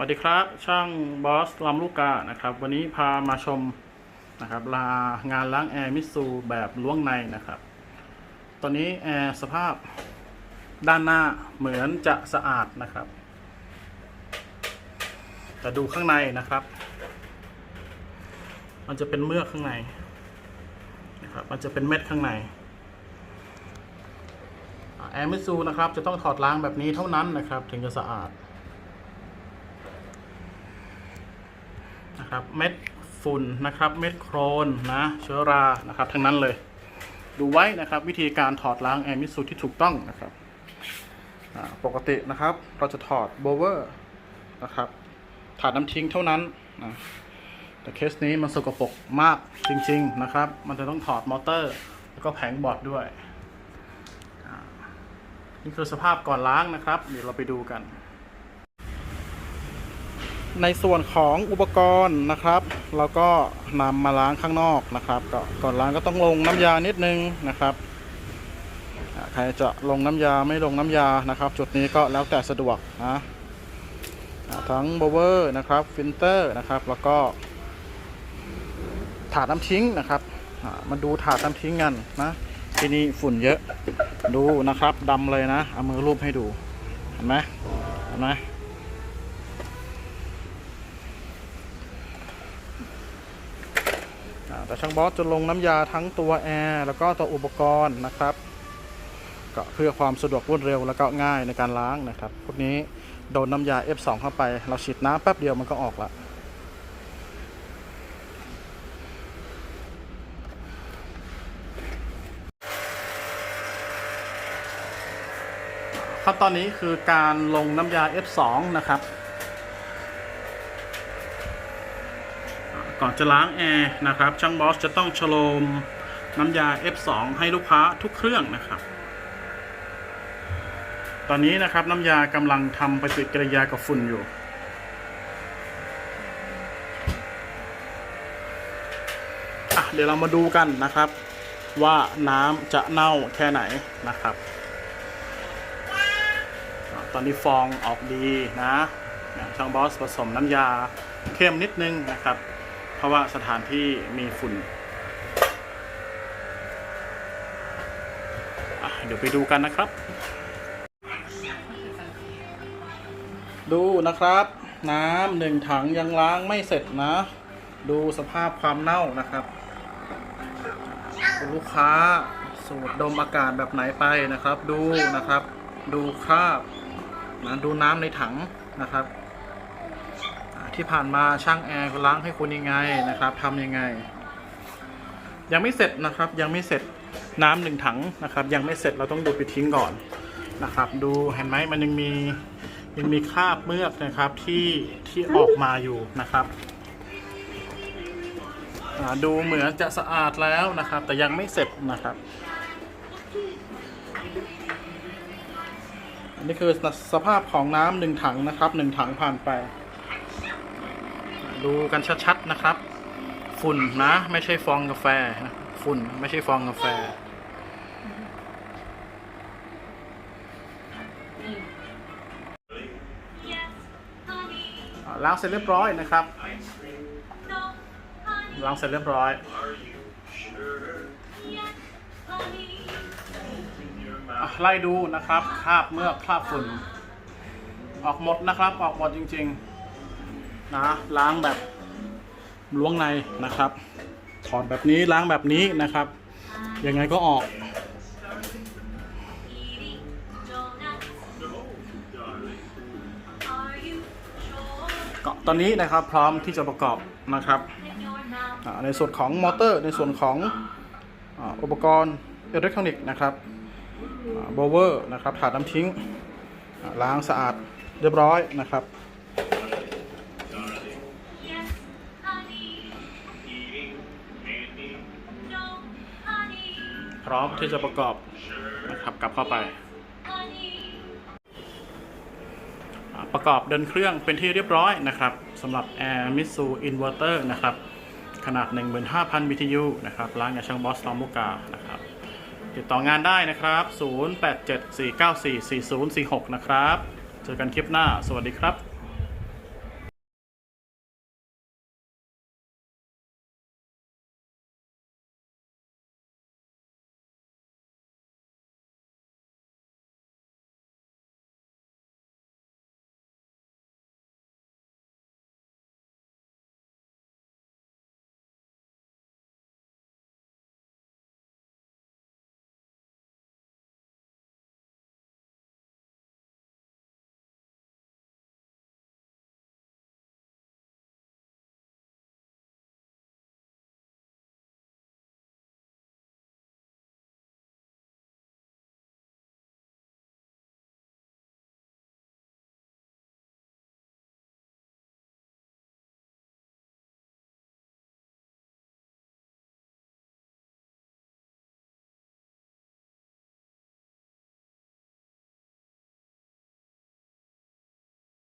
วัสดีครับ ช่างบอสลำลูกกานะครับ วันนี้พามาชมนะครับลางานล้างแอร์มิสูแบบล้วงในนะครับ ตอนนี้แอร์สภาพด้านหน้าเหมือนจะสะอาดนะครับ แต่ดูข้างในนะครับ มันจะเป็นเมือกข้างในนะครับ มันจะเป็นเม็ดข้างในแอร์มิสูนะครับ จะต้องถอดล้างแบบนี้เท่านั้นนะครับ ถึงจะสะอาด นะครับ เม็ดฝุ่นนะครับเม็ดโครนนะเชื้อรานะครับ ทั้งนั้นเลย ดูไว้นะครับวิธีการถอดล้างแอร์มิสูที่ถูกต้องนะครับปกตินะครับ เราจะถอดโบเวอร์นะครับถาดน้ำทิ้งเท่านั้นนะแต่เคสนี้มันสกปรกมากจริง ๆนะครับ มันจะต้องถอดมอเตอร์ แล้วก็แผงบอร์ดด้วย นี่คือสภาพก่อนล้างนะครับ เดี๋ยวเราไปดูกัน ในส่วนของอุปกรณ์นะครับ เราก็นำมาล้างข้างนอกนะครับก็ก่อนล้างก็ต้องลงน้ำยานิดนึงนะครับใครจะลงน้ำยาไม่ลงน้ำยานะครับ จุดนี้ก็แล้วแต่สะดวกนะทั้งโบเวอร์นะครับฟิลเตอร์นะครับ แล้วก็ ถาดน้ำทิ้งนะครับมาดูถาดน้ำทิ้งกันนะที่นี่ฝุ่นเยอะดูนะครับดำเลยนะ เอามือรูปให้ดูเห็นไหมเห็นไหม อ่า แต่ช่างบอสจะลงน้ำยาทั้งตัวแอร์แล้วก็ตัวอุปกรณ์นะครับก็เพื่อความสะดวกรวดเร็วแล้วก็ง่ายในการล้างนะครับ พวกนี้โดนน้ำยา F2 เข้าไป เราฉีดน้ำแป๊บเดียวมันก็ออกละขั้นตอนนี้คือการลงน้ำยา F2 นะครับ ก่อนจะล้างแอร์นะครับ ช่างบอสจะต้องชโลมน้ำยา F2 ให้ลูกค้าทุกเครื่องนะครับ ตอนนี้นะครับน้ำยากำลังทำปฏิกิริยากับฝุ่นอยู่อะเดี๋ยวเรามาดูกันนะครับ ว่าน้ำจะเน่าแค่ไหนนะครับ ตอนนี้ฟองออกดีนะช่างบอสผสมน้ำยาเข้มนิดนึงนะครับ เพราะว่าสถานที่มีฝุ่นเดี๋ยวไปดูกันนะครับ ดูนะครับ น้ำหนึ่งถังยังล้างไม่เสร็จนะ ดูสภาพความเน่านะครับ ลูกค้าสูดดมอากาศแบบไหนไปนะครับ ดูนะครับ ดูคราบนะดูน้ำในถังนะครับ ที่ผ่านมาช่างแอร์เขาล้างให้คุณยังไงนะครับทำยังไง ยังไม่เสร็จนะครับยังไม่เสร็จน้ำหนึ่งถังนะครับ ยังไม่เสร็จเราต้องดูดไปทิ้งก่อนนะครับ ดูเห็นไหมมันยังมียังมีคราบเมือกนะครับที่ที่ออกมาอยู่นะครับดูเหมือนจะสะอาดแล้วนะครับ แต่ยังไม่เสร็จนะครับอันนี้คือสภาพของน้ำหนึ่งถังนะครับหนึ่งถังผ่านไป ดูกันชัดๆนะครับ ฝุ่นนะ ไม่ใช่ฟองกาแฟนะฝุ่นไม่ใช่ฟองกาแฟอ่าล้างเสร็จเรียบร้อยนะครับ ล้างเสร็จเรียบร้อยอะไล่ดูนะครับคราบเมือกคราบฝุ่น ออกหมดนะครับ ออกหมดจริง ๆ นะล้างแบบล้วงในนะครับ ถอดแบบนี้ล้างแบบนี้นะครับ ยังไงก็ออก ก็ตอนนี้นะครับพร้อมที่จะประกอบนะครับในส่วนของมอเตอร์ในส่วนของอุปกรณ์อิเล็กทรอนิกส์นะครับโบเวอร์นะครับถาดน้ำทิ้งล้างสะอาดเรียบร้อยนะครับ พร้อมที่จะประกอบนะครับกลับเข้าไป ประกอบเดินเครื่องเป็นที่เรียบร้อยนะครับสำหรับ Air Mitsu Inverter นะครับ ขนาด 15,000 BTU นะครับร้านกับช่างบอสตอมุกานะครับติดต่องานได้นะครับ 0874944046 นะครับ เจอกันคลิปหน้า สวัสดีครับ